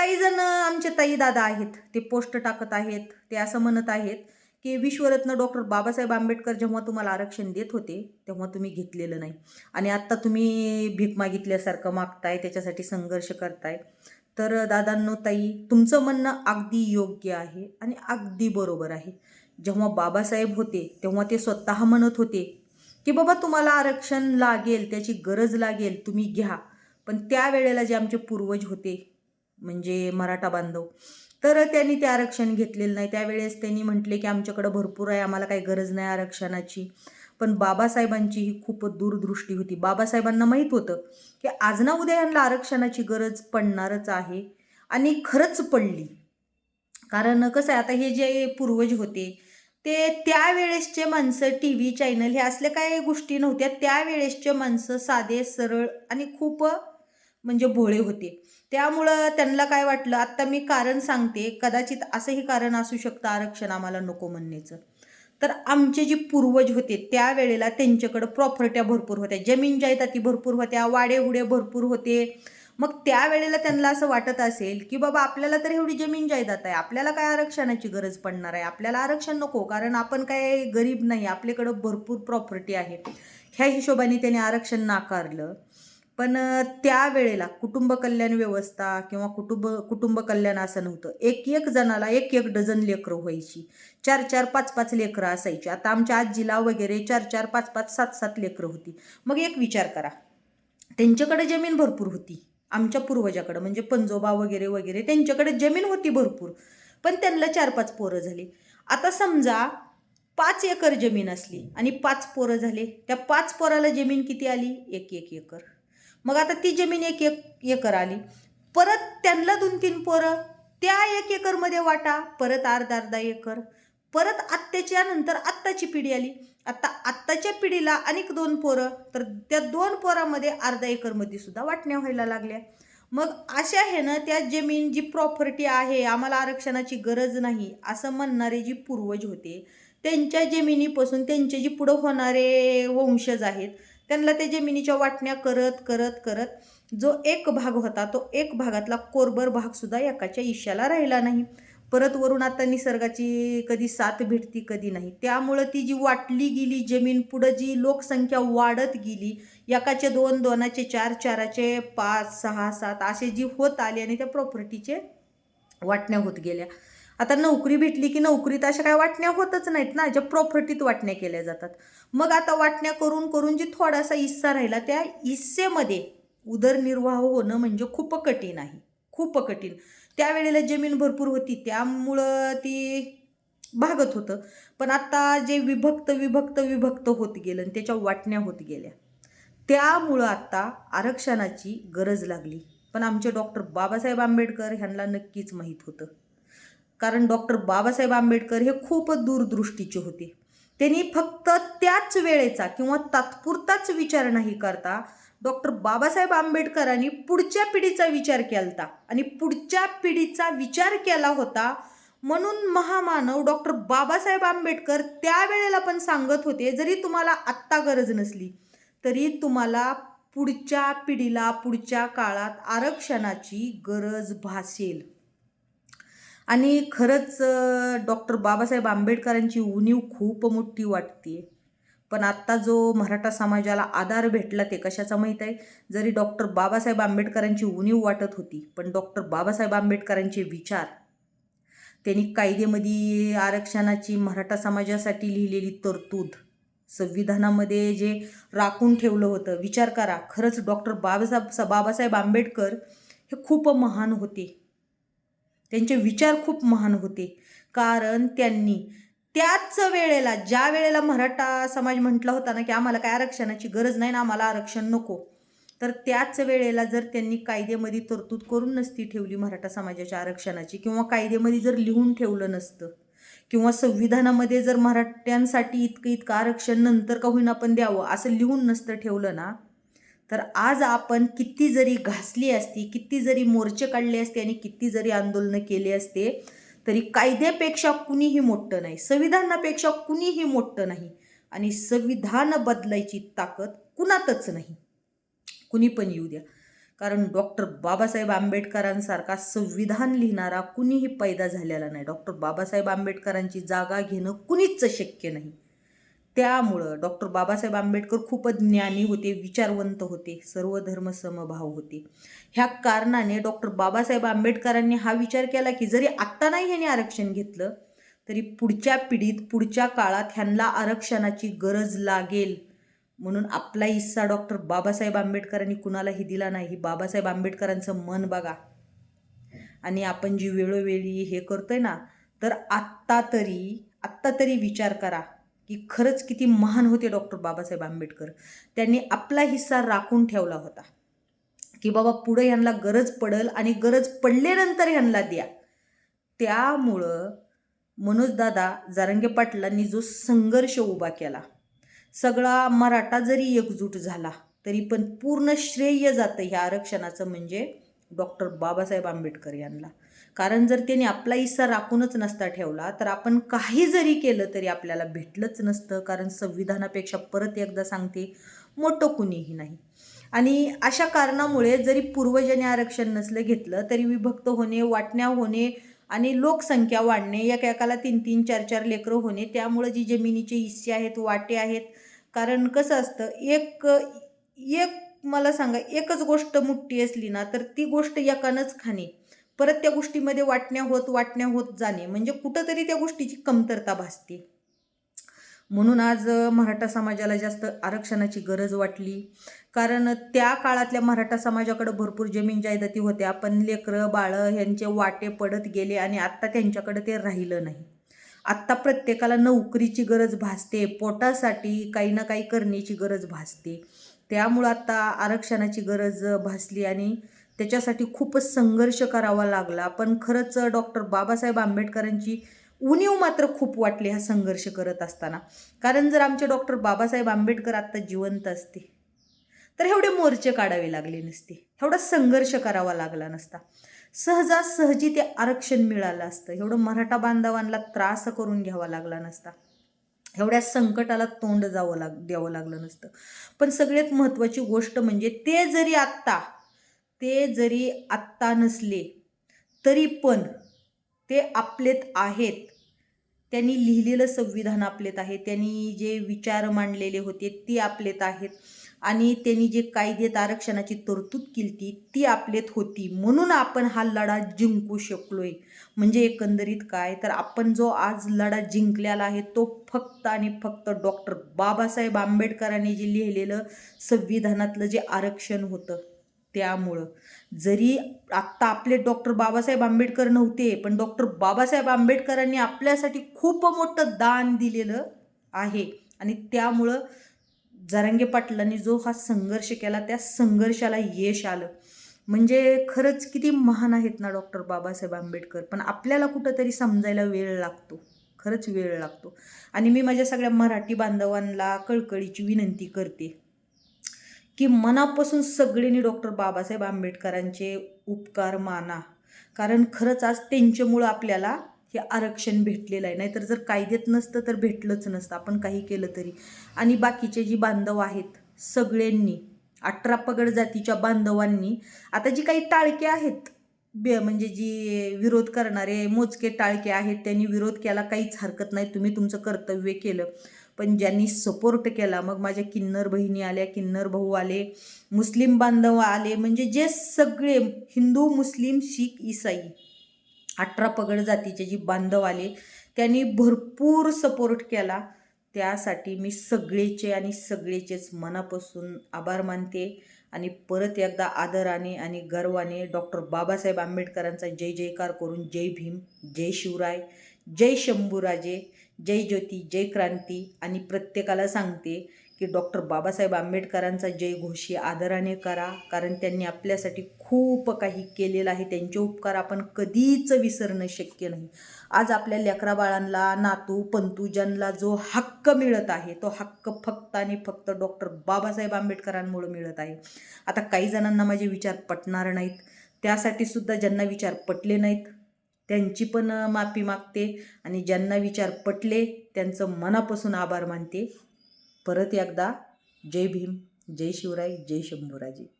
काही जण आमचे ताई दादा आहेत ते पोस्ट टाकत आहेत ते असं म्हणत आहेत की विश्वरत्न डॉक्टर बाबासाहेब आंबेडकर जेव्हा तुम्हाला आरक्षण देत होते तेव्हा तुम्ही घेतलेलं नाही. आणि आत्ता तुम्ही भीक मागितल्यासारखं मागताय त्याच्यासाठी संघर्ष करताय. तर दादांनो ताई तुमचं म्हणणं अगदी योग्य आहे आणि अगदी बरोबर आहे. जेव्हा बाबासाहेब होते तेव्हा ते स्वतः म्हणत होते की बाबा तुम्हाला आरक्षण लागेल त्याची गरज लागेल तुम्ही घ्या. पण त्यावेळेला जे आमचे पूर्वज होते म्हणजे मराठा बांधव. तर त्यांनी ते आरक्षण घेतलेलं नाही. त्यावेळेस त्यांनी म्हटले की आमच्याकडं भरपूर आहे आम्हाला काही गरज नाही आरक्षणाची. पण बाबासाहेबांची ही खूप दूरदृष्टी होती. बाबासाहेबांना माहीत होतं की आज ना उद्या यांना आरक्षणाची गरज पडणारच आहे आणि खरंच पडली. कारण कसं आहे आता हे जे पूर्वज होते ते त्यावेळेसचे माणसं टी व्ही चॅनल हे असल्या काही गोष्टी नव्हत्या. त्यावेळेसचे माणसं साधे सरळ आणि खूप म्हणजे भोळे होते. त्यामुळं त्यांना काय वाटलं आत्ता मी कारण सांगते कदाचित असंही कारण असू शकतं आरक्षण आम्हाला नको म्हणण्याचं. तर आमचे जे पूर्वज होते त्यावेळेला त्यांच्याकडं प्रॉपर्ट्या भरपूर होत्या. जमीन जायदाती भरपूर होत्या. वाडेहुडे भरपूर होते. मग त्यावेळेला त्यांना असं वाटत असेल की बाबा आपल्याला तर एवढी जमीन जायदाद आहे. आपल्याला काय आरक्षणाची गरज पडणार आहे? आपल्याला आरक्षण नको कारण आपण काय गरीब नाही. आपल्याकडं भरपूर प्रॉपर्टी आहे. ह्या हिशोबाने त्याने आरक्षण नाकारलं. पण त्यावेळेला कुटुंब कल्याण व्यवस्था किंवा कुटुंब कुटुंब कल्याण असं नव्हतं. एक एक जणाला एक एक डझन लेकरं व्हायची. चार चार पाच पाच लेकरं असायची. आता आमच्या आजीला वगैरे चार चार पाच पाच सात सात लेकरं होती. मग एक विचार करा. त्यांच्याकडे जमीन भरपूर होती. आमच्या पूर्वजाकडं म्हणजे पंजोबा वगैरे वगैरे त्यांच्याकडे जमीन होती भरपूर. पण त्यांना चार पाच पोरं झाली. आता समजा पाच एकर जमीन असली आणि पाच पोरं झाले. त्या पाच पोराला जमीन किती आली? एक एक एकर. मग आता ती जमीन एक एक एकर आली. परत त्यांना दोन तीन पोरं त्या एक एकरमध्ये वाटा परत अर्धा अर्धा एकर परत आत्ताच्या नंतर आत्ताची पिढी आली. आत्ता आत्ताच्या पिढीला अनेक दोन पोरं तर त्या दोन पोरामध्ये अर्धा एकरमध्ये सुद्धा वाटण्या व्हायला लागल्या. मग अशा ह्यानं त्या जमीन जी प्रॉपर्टी आहे आम्हाला आरक्षणाची गरज नाही असं म्हणणारे जी पूर्वज होते त्यांच्या जमिनीपासून त्यांचे जी पुढं होणारे वंशज आहेत त्यांना ते जमिनीच्या वाटण्या करत करत करत जो एक भाग होता तो एक भागातला कोरभर भागसुद्धा एकाच्या इशाला राहिला नाही. परत वरून आता निसर्गाची कधी साथ भेटती कधी नाही. त्यामुळं ती जी वाटली गेली जमीन पुढं जी लोकसंख्या वाढत गेली एकाचे दोन दोनाचे चार चाराचे पाच सहा सात असे जी होत आली आणि त्या प्रॉपर्टीचे वाटण्या होत गेल्या. आता नोकरी भेटली की नोकरीत अशा काय वाटण्या होतच नाहीत ना ज्या प्रॉपर्टीत वाटण्या केल्या जातात. मग आता वाटण्या करून करून जी थोडासा हिस्सा राहिला त्या हिस्सेमध्ये उदरनिर्वाह होणं म्हणजे खूप कठीण आहे. खूप कठीण. त्यावेळेला जमीन भरपूर होती त्यामुळं ती भागत होतं. पण आता जे विभक्त विभक्त विभक्त होत गेलं आणि त्याच्या वाटण्या होत गेल्या. त्यामुळं आत्ता आरक्षणाची गरज लागली. पण आमचे डॉक्टर बाबासाहेब आंबेडकर ह्यांना नक्कीच माहीत होतं. कारण डॉक्टर बाबासाहेब आंबेडकर हे खूप दूरदृष्टीचे होते. त्यांनी फक्त त्याच वेळेचा किंवा तात्पुरताच विचार नाही करता डॉक्टर बाबासाहेब आंबेडकरांनी पुढच्या पिढीचा विचार केला आणि पुढच्या पिढीचा विचार केला होता म्हणून महामानव डॉक्टर बाबासाहेब आंबेडकर त्यावेळेला पण सांगत होते जरी तुम्हाला आत्ता गरज नसली तरी तुम्हाला पुढच्या पिढीला पुढच्या काळात आरक्षणाची गरज भासेल. आणि खरंच डॉक्टर बाबासाहेब आंबेडकरांची उणीव खूप मोठी वाटते पण आत्ता जो मराठा समाजाला आधार भेटला ते कशाचा माहीत आहे? जरी डॉक्टर बाबासाहेब आंबेडकरांची उणीव वाटत होती पण डॉक्टर बाबासाहेब आंबेडकरांचे विचार त्यांनी कायदेमध्ये आरक्षणाची मराठा समाजासाठी लिहिलेली तरतूद संविधानामध्ये जे राखून ठेवलं होतं विचार करा. खरंच डॉक्टर बाबासाहेब बाबासाहेब आंबेडकर हे खूप महान होते. त्यांचे विचार खूप महान होते. कारण त्यांनी त्याच वेळेला ज्या वेळेला मराठा समाज म्हटला होता ना की आम्हाला काय आरक्षणाची गरज नाही ना आम्हाला आरक्षण नको. तर त्याच वेळेला जर त्यांनी कायद्यामध्ये तरतूद करून नसती ठेवली मराठा समाजाच्या आरक्षणाची किंवा कायद्यामध्ये जर लिहून ठेवलं नसतं किंवा संविधानामध्ये जर मराठ्यांसाठी इतकं इतकं आरक्षण नंतर का होईना पण द्यावं असं लिहून नसतं ठेवलं ना तर आज आपण किती जरी घासली असती किती जरी मोर्चे काढले असते आणि किती जरी आंदोलनं केले असते तरी कायद्यापेक्षा कुणीही मोठं नाही संविधानापेक्षा कुणीही मोठं नाही आणि संविधान बदलायची ताकद कुणातच नाही. कुणी पण येऊ द्या. कारण डॉक्टर बाबासाहेब आंबेडकरांसारखा संविधान लिहिणारा कुणीही पैदा झालेला नाही. डॉक्टर बाबासाहेब आंबेडकरांची जागा घेणं कुणीच शक्य नाही. त्यामुळं डॉक्टर बाबासाहेब आंबेडकर खूपच ज्ञानी होते विचारवंत होते सर्व धर्म समभाव होते. ह्या कारणाने डॉक्टर बाबासाहेब आंबेडकरांनी हा विचार केला की जरी आत्ता नाही ह्याने आरक्षण घेतलं तरी पुढच्या पिढीत पुढच्या काळात ह्यांना आरक्षणाची गरज लागेल म्हणून आपला हिस्सा डॉक्टर बाबासाहेब आंबेडकरांनी कुणालाही दिला नाही. बाबासाहेब आंबेडकरांचं मन बघा. आणि आपण जी वेळोवेळी हे करतोय ना तर आत्ता तरी आत्ता तरी विचार करा. की खरंच किती महान होते डॉक्टर बाबासाहेब आंबेडकर. त्यांनी आपला हिस्सा राखून ठेवला होता. की बाबा पुढं ह्यांना गरज पडल आणि गरज पडल्यानंतर ह्यांना द्या. त्यामुळं मनोजदादा जारंगे पाटलांनी जो संघर्ष उभा केला सगळा मराठा जरी एकजूट झाला तरी पण पूर्ण श्रेय जातं ह्या आरक्षणाचं म्हणजे डॉक्टर बाबासाहेब आंबेडकर यांना. कारण जर त्याने आपला हिस्सा राखूनच नसता ठेवला तर आपण काही जरी केलं तरी आपल्याला भेटलंच नसतं. कारण संविधानापेक्षा परत एकदा सांगते मोठं कुणीही नाही. आणि अशा कारणामुळे जरी पूर्वजांनी आरक्षण नसलं घेतलं तरी विभक्त होणे वाटण्या होणे आणि लोकसंख्या वाढणे या एकाला तीन तीन चार चार लेकरं होणे त्यामुळं जी जमिनीचे हिस्से आहेत वाटे आहेत. कारण कसं असतं एक एक मला सांगा एकच गोष्ट मोठी असली ना तर ती गोष्ट एकानंच खाणे. परत त्या गोष्टीमध्ये वाटण्या होत वाटण्या होत जाणे. म्हणजे कुठंतरी त्या गोष्टीची कमतरता भासते. म्हणून आज मराठा समाजाला जास्त आरक्षणाची गरज वाटली. कारण त्या काळातल्या मराठा समाजाकडं भरपूर जमीन जायदाती होत्या. पण लेकरं बाळं ह्यांचे वाटे पडत गेले आणि आत्ता त्यांच्याकडं ते राहिलं नाही. आत्ता प्रत्येकाला नोकरीची गरज भासते. पोटासाठी काही ना काही करण्याची गरज भासते. त्यामुळं आत्ता आरक्षणाची गरज भासली आणि त्याच्यासाठी खूपच संघर्ष करावा लागला. पण खरंच डॉक्टर बाबासाहेब आंबेडकरांची उणीव मात्र खूप वाटली हा संघर्ष करत असताना. कारण जर आमचे डॉक्टर बाबासाहेब आंबेडकर आत्ता जिवंत असते तर एवढे मोर्चे काढावे लागले नसते. एवढा संघर्ष करावा लागला नसता. सहजासहजी ते आरक्षण मिळालं असतं. एवढं मराठा बांधवांना त्रास करून घ्यावा लागला नसता. एवढ्या संकटाला तोंड जावं लाग द्यावं लागलं नसतं. पण सगळ्यात महत्त्वाची गोष्ट म्हणजे ते जरी आत्ता ते जरी आत्ता नसले तरी पण ते आपलेत आहेत. त्यांनी लिहिलेलं संविधान आपलेत आहे. त्यांनी जे विचार मांडलेले होते ते आपलेत आहेत. आणि त्यांनी जे कायदेत आरक्षणाची तरतूद केली ती आपलेत होती. म्हणून आपण हा लढा जिंकू शकलो आहे म्हणजे एकंदरीत काय? तर आपण जो आज लढा जिंकलेला आहे तो फक्त आणि फक्त डॉक्टर बाबासाहेब आंबेडकरांनी जे लिहिलेलं संविधानातलं जे आरक्षण होतं त्यामुळं. जरी आत्ता आपले डॉक्टर बाबासाहेब आंबेडकर नव्हते पण डॉक्टर बाबासाहेब आंबेडकरांनी आपल्यासाठी खूप मोठं दान दिलेलं आहे. आणि त्यामुळं जरांगे पाटलांनी जो हा संघर्ष केला त्या संघर्षाला यश आलं. म्हणजे खरंच किती महान आहेत ना डॉक्टर बाबासाहेब आंबेडकर. पण आपल्याला कुठंतरी समजायला वेळ लागतो. खरंच वेळ लागतो. आणि मी माझ्या सगळ्या मराठी बांधवांना कळकळीची विनंती करते. की मनापासून सगळ्यांनी डॉक्टर बाबासाहेब आंबेडकरांचे उपकार माना. कारण खरंच आज त्यांच्यामुळं आपल्याला हे आरक्षण भेटलेलं आहे. नाहीतर जर कायद्यात नसतं तर भेटलंच नसतं. आपण काही केलं तरी. आणि बाकीचे जी बांधव आहेत सगळ्यांनी अठरा पगड जातीच्या बांधवांनी आता जी काही टाळके आहेत बे म्हणजे जी विरोध करणारे मोजके टाळके आहेत त्यांनी विरोध केला काहीच हरकत नाही. तुम्ही तुमचं कर्तव्य केलं. पण ज्यांनी सपोर्ट केला मग माझ्या किन्नर बहिणी आल्या किन्नर भाऊ आले मुस्लिम बांधव आले म्हणजे जे सगळे हिंदू मुस्लिम शीख इसाई अठरा पगड जातीचे जी बांधव आले त्यांनी भरपूर सपोर्ट केला. त्यासाठी मी सगळेचे आणि सगळेचेच मनापासून आभार मानते. आणि परत एकदा आदराने आणि गर्वाने डॉक्टर बाबासाहेब आंबेडकरांचा जय जयकार करून जय भीम जय शिवराय. जय शंभूराजे जय ज्योती जय क्रांती आणि प्रत्येकाला सांगते की डॉक्टर बाबासाहेब आंबेडकरांचा जय घोषी आदराने करा कारण त्यांनी आपल्यासाठी खूप काही केलेलं आहे. त्यांचे उपकार आपण कधीच विसरणं शक्य नाही. आज आपल्या लेकरा बाळांना नातू पंतू जो हक्क मिळत आहे तो हक्क फक्त आणि फक्त डॉक्टर बाबासाहेब आंबेडकरांमुळे मिळत आहे. आता काही जणांना माझे विचार पटणार नाहीत. त्यासाठी सुद्धा ज्यांना विचार पटले नाहीत त्यांची पण माफी मागते आणि ज्यांना विचार पटले त्यांचं मनापासून आभार मानते. परत एकदा जय भीम जय शिवराय जय शंभूराजे.